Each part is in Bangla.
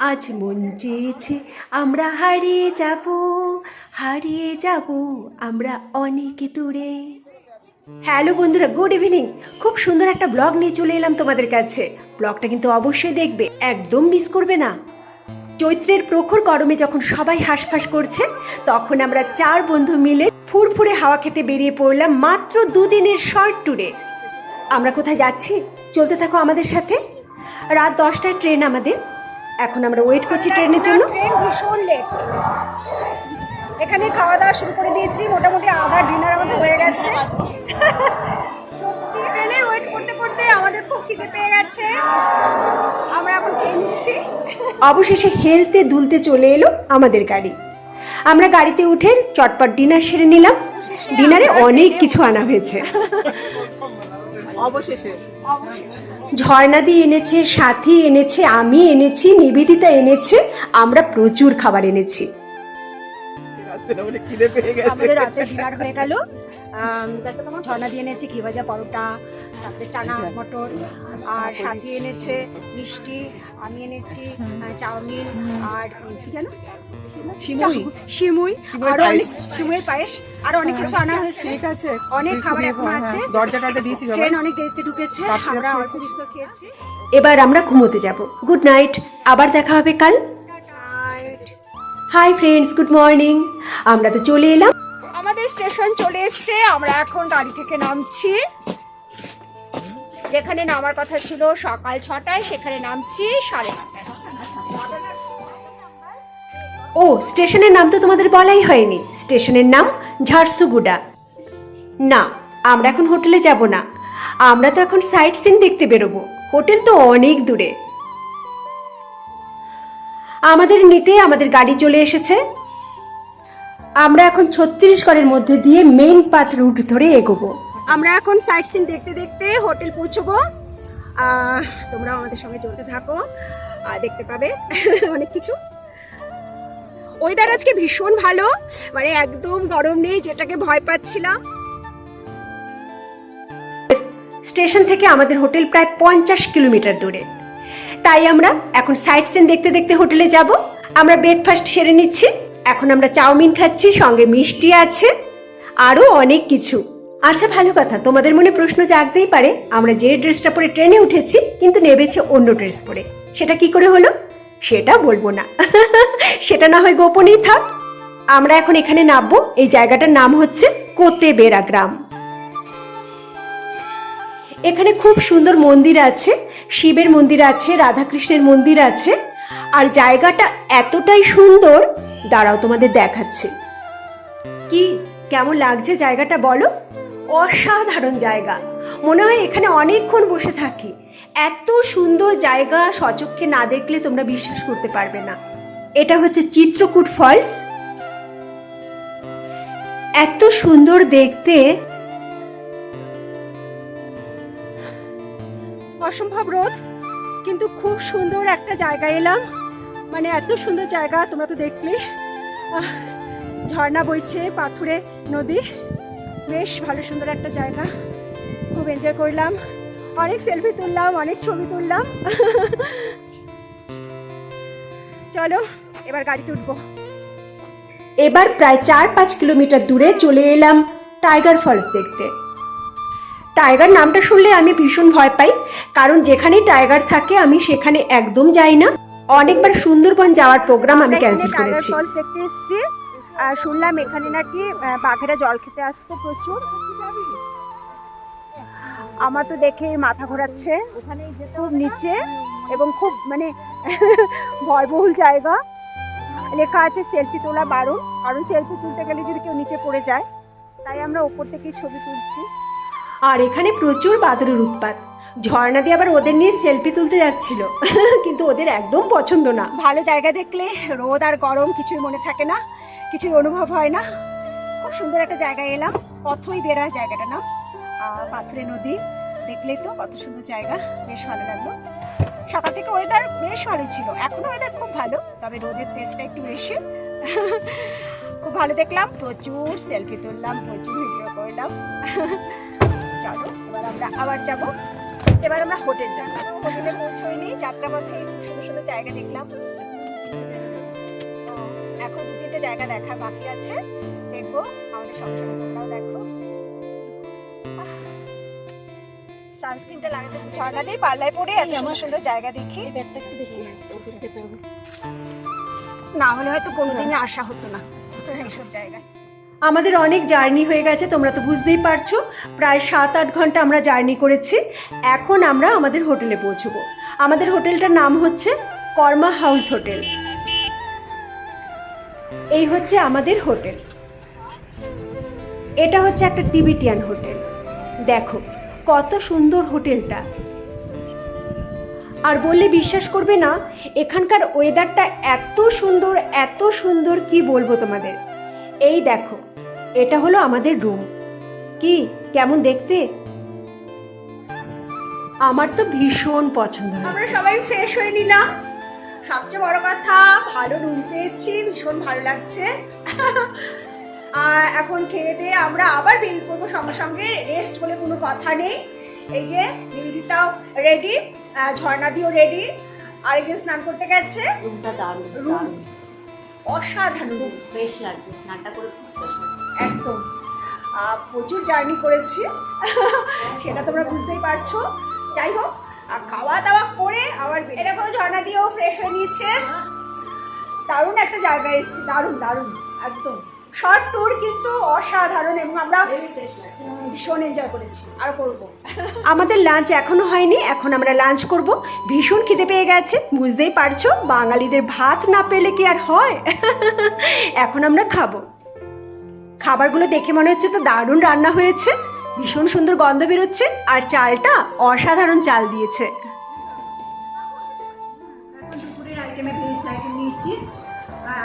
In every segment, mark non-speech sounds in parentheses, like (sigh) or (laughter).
আজ মন চেয়েছে, আমরা হারিয়ে যাব হারিয়ে যাব আমরা অনেক দূরে। হ্যালো বন্ধুরা, গুড ইভিনিং। খুব সুন্দর একটা ব্লগ নিয়ে চলে এলাম তোমাদের কাছে। ব্লগটা কিন্তু অবশ্যই দেখবে, একদম মিস করবে না। চৈত্রের প্রখর গরমে যখন সবাই হাঁসফাঁস করছে, তখন আমরা চার বন্ধু মিলে ফুরফুরে হাওয়া খেতে বেরিয়ে পড়লাম মাত্র দুদিনের শর্ট ট্যুরে আমরা কোথায় যাচ্ছি? চলতে থাকো আমাদের সাথে। রাত দশটায় ট্রেন আমাদের। এখন আমরা ওয়েট করছি ট্রেনের জন্য। ট্রেন ভীষণ লেট এখানে খাওয়া দাওয়া শুরু করে দিয়েছি মোটামুটি আধা ডিনার আমাদের হয়ে গেছে। সত্যি ট্রেনে ওয়েট করতে করতে আমাদের খুব খিদে পেয়ে গেছে। আমরা এখন খেয়ে নিচ্ছি। অবশেষে হেলতে দুলতে চলে এলো আমাদের গাড়ি। আমরা গাড়িতে উঠে চটপট ডিনার সেরে নিলাম। ডিনারে অনেক কিছু আনা হয়েছে। (laughs) অবশেষে। ঝর্ণাদি এনেছে সাথী এনেছে আমি এনেছি নিবেদিতা এনেছে আমরা প্রচুর খাবার এনেছি। রাস্তাটা বলে খিদে পেয়ে গেছে। আমাদের রাতে ডিনার হয়ে গেল। ঝর্ণা দিয়ে এনেছি ঘি ভাজা পরোটা তারপরে চানা মটর আর সাথী এনেছে মিষ্টি আমি এনেছি চাউমিন আর কি জানো সিমুই সিমুই আরও অনেক সিমুইয়ের পায়েস। আরও অনেক কিছু আনা হয়েছে। ঠিক আছে। অনেক খাবার এখন আছে। হ্যাঁ। দরজা টরজা দিয়েছি ট্রেন অনেক দেরিতে ঢুকেছে। আমরা অল্প বিস্তর খেয়েছি। এবার আমরা ঘুমোতে যাব। গুড নাইট আবার দেখা হবে কাল। হাই ফ্রেন্ডস গুড মর্নিং আমরা তো চলে এলাম। আমাদের স্টেশন চলে এসেছে। আমরা এখন গাড়ি থেকে নামছি। যেখানে নামার কথা ছিল সকাল ছটায় সেখানে নামছি সাড়ে নটায়। ও, স্টেশনের নাম তো তোমাদের বলাই হয়নি। স্টেশনের নাম ঝারসুগুডা। না, আমরা এখন হোটেলে যাব না। আমরা তো এখন সাইট সিন দেখতে বেরোবো। হোটেল তো অনেক দূরে। আমাদের নিতে আমাদের গাড়ি চলে এসেছে। আমরা এখন ছত্তিশগড়ের মধ্যে দিয়ে মেইন পাথ রুট ধরে এগোবো। আমরা এখন সাইট সিন দেখতে দেখতে হোটেল পৌঁছবো। তোমরাও আমাদের সঙ্গে চলতে থাকো। দেখতে পাবে (laughs) অনেক কিছু। ওয়েদার আজকে ভীষণ ভালো। মানে একদম গরম নেই, যেটাকে ভয় পাচ্ছিলাম। স্টেশন থেকে আমাদের হোটেল প্রায় পঞ্চাশ কিলোমিটার দূরে। তাই আমরা এখন সাইট সিন দেখতে দেখতে হোটেলে যাব। আমরা ব্রেকফাস্ট সেরে নিচ্ছি। এখন আমরা চাউমিন খাচ্ছি, সঙ্গে মিষ্টি আছে, আরও অনেক কিছু। আচ্ছা ভালো কথা, তোমাদের মনে প্রশ্ন জাগতেই পারে। আমরা যে ড্রেসটা পরে ট্রেনে উঠেছি, কিন্তু নেবেছে অন্য ড্রেস পরে। সেটা কি করে হলো? সেটা বলব না। (laughs) সেটা না হয় গোপনেই থাক। আমরা এখন এখানে নামবো। এই জায়গাটার নাম হচ্ছে কোতে বেড়া গ্রাম। এখানে খুব সুন্দর মন্দির আছে। শিবের মন্দির আছে, রাধাকৃষ্ণের মন্দির আছে। আর জায়গাটা এতটাই সুন্দর, দাঁড়াও তোমাদের দেখাচ্ছে। কি, কেমন লাগছে জায়গাটা বলো? অসাধারণ জায়গা। মনে হয় এখানে অনেকক্ষণ বসে থাকি। এত সুন্দর জায়গা সচক্ষে না দেখলে তোমরা বিশ্বাস করতে পারবে না। এটা হচ্ছে চিত্রকূট ফলস। এত সুন্দর দেখতে। অসম্ভব রোদ, কিন্তু খুব সুন্দর একটা জায়গা এলাম। মানে এত সুন্দর জায়গা তোমরা তো দেখলে। ঝর্ণা বইছে, পাথুরে নদী। বেশ ভালো সুন্দর একটা জায়গা। খুব এনজয় করলাম। অনেক সেলফি তুললাম অনেক ছবি তুললাম। চলো এবার গাড়িতে উঠবো। এবার প্রায় চার পাঁচ কিলোমিটার দূরে চলে এলাম টাইগার ফলস দেখতে। টাইগার নামটা শুনলে আমি ভীষণ ভয় পাই কারণ যেখানেই টাইগার থাকে আমি সেখানে একদম যাই না। অনেকবার সুন্দরবন যাওয়ার প্রোগ্রাম আমি ক্যান্সেল করেছি। দেখতে এসেছি। শুনলাম এখানে নাকি বাঘেরা জল খেতে আসতো প্রচুর। আমার তো দেখে মাথা ঘোরাচ্ছে। ওখানে খুব নিচে এবং খুব মানে (laughs) ভয়বহুল জায়গা। লেখা আছে সেলফি তোলা বারণ। কারণ সেলফি তুলতে গেলে যদি কেউ নিচে পড়ে যায় তাই আমরা ওপর থেকেই ছবি তুলছি। আর এখানে প্রচুর বাদরের উৎপাত। ঝর্ণা দিয়ে আবার ওদের নিয়ে সেলফি তুলতে যাচ্ছিল। (laughs) কিন্তু ওদের একদম পছন্দ না। ভালো জায়গা দেখলে রোদ আর গরম কিছুই মনে থাকে না। কিছুই অনুভব হয় না? খুব সুন্দর একটা জায়গায় এলাম। কথই বেড়া জায়গাটা না? পাথরে নদী। দেখলেই তো কত সুন্দর জায়গা। বেশ ভালো লাগল। সকাল থেকে ওয়েদার বেশ ভালো ছিল। এখনও ওয়েদার খুব ভালো, তবে রোদের তেজটা একটু বেশি। খুব ভালো দেখলাম। প্রচুর সেলফি তুললাম, প্রচুর ভিডিও করলাম। চলো, এবার আমরা আবার যাব। এবার আমরা হোটেল যাব। হোটেলে পৌঁছইনি। যাত্রাপথে সুন্দর সুন্দর জায়গা দেখলাম। তিনটে জায়গা দেখা বাকি আছে দেখব। আমাদের সঙ্গে সঙ্গে তোমরাও দেখো। সানস্ক্রিনটা লাগাতে ঝর্ণাদের পাল্লায় পড়ে এত সুন্দর সুন্দর জায়গা দেখি। না হলে হয়তো কোনোদিনই আসা হতো না। এইসব জায়গায় আমাদের অনেক জার্নি হয়ে গেছে তোমরা তো বুঝতেই পারছ। প্রায় সাত আট ঘণ্টা আমরা জার্নি করেছি। এখন আমরা আমাদের হোটেলে পৌঁছবো। আমাদের হোটেলটার নাম হচ্ছে কর্মা হাউস হোটেল। এই হচ্ছে আমাদের হোটেল। এটা হচ্ছে একটা টিবিটিয়ান হোটেল। দেখো, কত সুন্দর হোটেলটা। আর বললে বিশ্বাস করবে না, এখানকার ওয়েদারটা এত সুন্দর এত সুন্দর, কি বলব তোমাদের? এই দেখো, এটা হলো আমাদের রুম। কি, কেমন দেখতে? আমার তো ভীষণ পছন্দ আমরা সবাই ফ্রেশ হয়ে নিলাম। সবচেয়ে বড় কথা ভালো রুম পেয়েছি ভীষণ ভালো লাগছে। আর এখন খেয়ে দিয়ে আমরা আবার বেরিয়ে পড়ব সঙ্গে সঙ্গে রেস্ট বলে কোনো কথা নেই। এই যে নিবেদিতাও রেডি ঝর্ণা ঝর্ণাদিও রেডি আরেকজন স্নান করতে গেছে। রুমটা দারুণ রুম অসাধারণ। ফ্রেশ লাগছে স্নানটা করে খুব ফ্রেশ লাগছে। একদম। প্রচুর জার্নি করেছি। সেটা তোমরা বুঝতেই পারছ। যাই হোক আর খাওয়া দাওয়া করে আবার কোনো ঝর্ণা দিয়েও ফ্রেশ হয়ে নিয়েছে। দারুণ একটা জায়গায় এসেছি দারুণ দারুণ একদম। শর্ট ট্যুর কিন্তু অসাধারণ এবং আমরা ভীষণ এনজয় করেছি আর করব। আমাদের লাঞ্চ এখনও হয়নি এখন আমরা লাঞ্চ করব। ভীষণ খিদে পেয়ে গেছে বুঝতেই পারছ বাঙালিদের ভাত না পেলে কি আর হয়? এখন আমরা খাব। খাবারগুলো দেখে মনে হচ্ছে তো দারুণ রান্না হয়েছে। ভীষণ সুন্দর গন্ধ বেরোচ্ছে আর চালটা অসাধারণ চাল দিয়েছে। এখন দুপুরের আইটেমে ভেজ আইটেম নিয়েছি।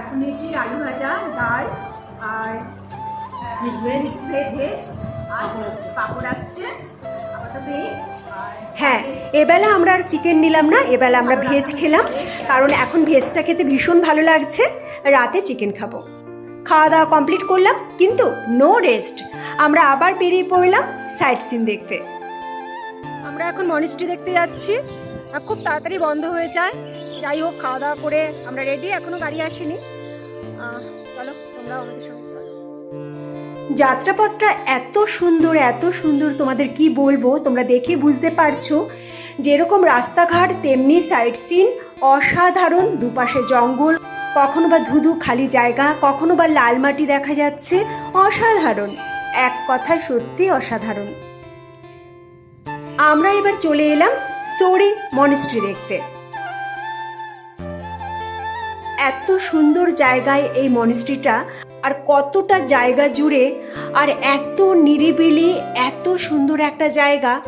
এখন নিয়েছি আলু ভাজা ডাল আর? ভেজ ভেজ আর পাঁপড় আসছে। আপাতত হ্যাঁ এবেলা আমরা আর চিকেন নিলাম না এবেলা আমরা ভেজ খেলাম কারণ এখন ভেজটা খেতে ভীষণ ভালো লাগছে। রাতে চিকেন খাব। খাওয়া দাওয়া কমপ্লিট করলাম কিন্তু নো রেস্ট আমরা আবার বেরিয়ে পড়লাম সাইট সিন দেখতে। আমরা এখন মনিস্ট্রি দেখতে যাচ্ছি। খুব তাড়াতাড়ি বন্ধ হয়ে যায়। যাই হোক খাওয়া দাওয়া করে আমরা রেডি এখনও গাড়ি আসেনি। চলো তোমরা আমাদের সঙ্গে যাত্রাপথটা এত সুন্দর এত সুন্দর তোমাদের কি বলব তোমরা দেখে বুঝতে পারছ যেরকম রাস্তাঘাট তেমনি সাইট সিন অসাধারণ দুপাশে জঙ্গল কখনো বা ধুধু খালি জায়গা কখনো বা লাল মাটি দেখা যাচ্ছে অসাধারণ। এক কথায় সত্যি অসাধারণ। আমরা এবার চলে এলাম সোরি মনিস্ট্রি দেখতে। এত সুন্দর জায়গায় এই মনিস্ট্রিটা আর কতটা জায়গা জুড়ে আর এত নিরিবিলি, এত সুন্দর একটা জায়গা।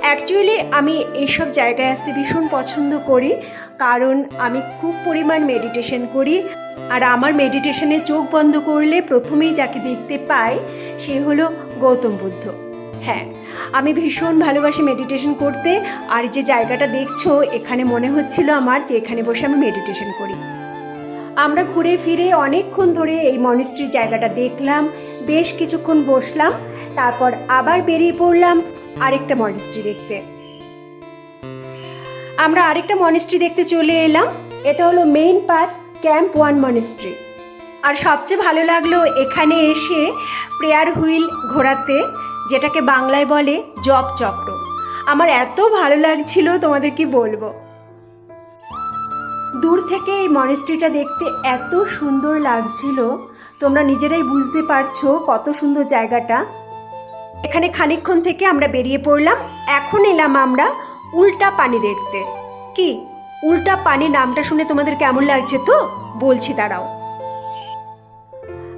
অ্যাকচুয়ালি আমি এইসব জায়গায় আসতে ভীষণ পছন্দ করি, কারণ আমি খুব পরিমাণ মেডিটেশন করি। আর আমার মেডিটেশনে চোখ বন্ধ করলে প্রথমেই যাকে দেখতে পাই, সে হলো গৌতম বুদ্ধ। হ্যাঁ আমি ভীষণ ভালোবাসি মেডিটেশন করতে। আর যে জায়গাটা দেখছ, এখানে মনে হচ্ছিল আমার যে এখানে বসে আমি মেডিটেশন করি। আমরা ঘুরে ফিরে অনেকক্ষণ ধরে এই মনিস্ট্রি জায়গাটা দেখলাম, বেশ কিছুক্ষণ বসলাম, তারপর আবার বেরিয়ে পড়লাম আরেকটা মনিস্ট্রি দেখতে। আমরা আরেকটা মনিস্ট্রি দেখতে চলে এলাম। এটা হলো মেইন পাথ ক্যাম্প ওয়ান মনিস্ট্রি। আর সবচেয়ে ভালো লাগল এখানে এসে প্রেয়ার হুইল ঘোরাতে, যেটাকে বাংলায় বলে জপ চক্র। আমার এত ভালো লাগছিল, তোমাদের কি বলব? দূর থেকে এই মনেস্ট্রিটা দেখতে এত সুন্দর লাগছিল, তোমরা নিজেরাই বুঝতে পারছ কত সুন্দর জায়গাটা। এখানে খানিকক্ষণ থেকে আমরা বেরিয়ে পড়লাম, এখন এলাম আমরা উল্টা পানি দেখতে। কি? উল্টা পানি নামটা শুনে তোমাদের কেমন লাগছে তো? বলছি দাঁড়াও।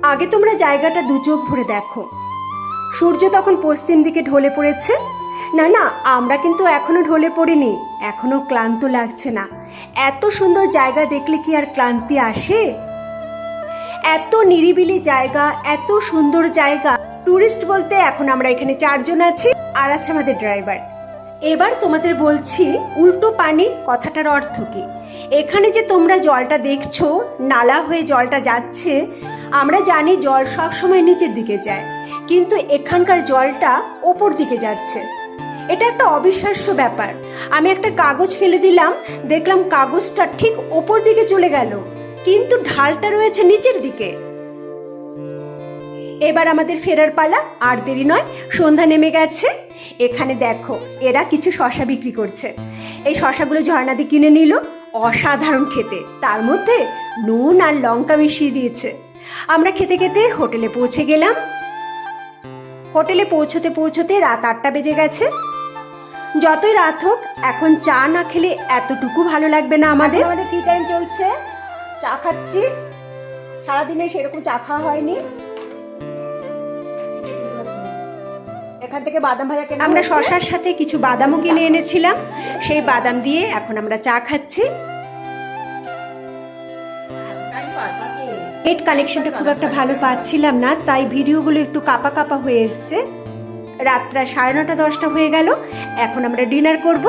আগে তোমরা জায়গাটা দু চোখ ভরে দেখো। সূর্য তখন পশ্চিম দিকে ঢলে পড়েছে। না না, আমরা কিন্তু এখনও ঢলে পড়িনি। এখনও ক্লান্ত লাগছে না। এত সুন্দর জায়গা দেখলে কি আর ক্লান্তি আসে? এত নিরিবিলি জায়গা, এত সুন্দর জায়গা। টুরিস্ট বলতে এখন আমরা এখানে চারজন আছি, আর আছে আমাদের ড্রাইভার। এবার তোমাদের বলছি উল্টো পানি কথাটার অর্থ কি। এখানে যে তোমরা জলটা দেখছ, নালা হয়ে জলটা যাচ্ছে, আমরা জানি জল সব সময় নিচের দিকে যায়, কিন্তু এখানকার জলটা ওপর দিকে যাচ্ছে। এটা একটা অবিশ্বাস্য ব্যাপার। আমি একটা কাগজ ফেলে দিলাম, দেখলাম কাগজটা ঠিক ওপর দিকে চলে গেল, কিন্তু ঢালটা রয়েছে নিচের দিকে। এবার আমাদের ফেরার পালা, আর দেরি নয়, সন্ধ্যা নেমে গেছে। এখানে দেখো, এরা কিছু শশা বিক্রি করছে। এই শশাগুলো ঝর্ণাদি কিনে নিল, অসাধারণ খেতে। তার মধ্যে নুন আর লঙ্কা মিশিয়ে দিয়েছে। আমরা খেতে খেতে হোটেলে পৌঁছে গেলাম। হোটেলে পৌঁছতে পৌঁছতে রাত আটটা বেজে গেছে। যতই রাত হোক, এখন চা না খেলে এতটুকু ভালো লাগবে না আমাদের। আমাদের টি টাইম চলছে। চা খাচ্ছি। সারাদিনে সেরকম চা খাওয়া হয়নি। এখান থেকে বাদাম ভাজা কেনা আমরা শশার সাথে কিছু বাদামও কিনে এনেছিলাম। সেই বাদাম দিয়ে এখন আমরা চা খাচ্ছি। নেট কানেকশনটা খুব একটা ভালো পাচ্ছিলাম না তাই ভিডিওগুলো একটু কাপা কাপা হয়ে এসছে। রাত প্রায় সাড়ে নটা দশটা হয়ে গেল। এখন আমরা ডিনার করব।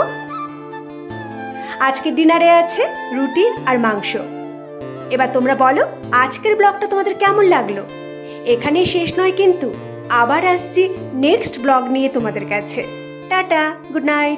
আজকে ডিনারে আছে রুটি আর মাংস। এবার তোমরা বলো আজকের ব্লগটা তোমাদের কেমন লাগল? এখানেই শেষ নয় কিন্তু। আবার আসছি নেক্সট ব্লগ নিয়ে তোমাদের কাছে। Tata good night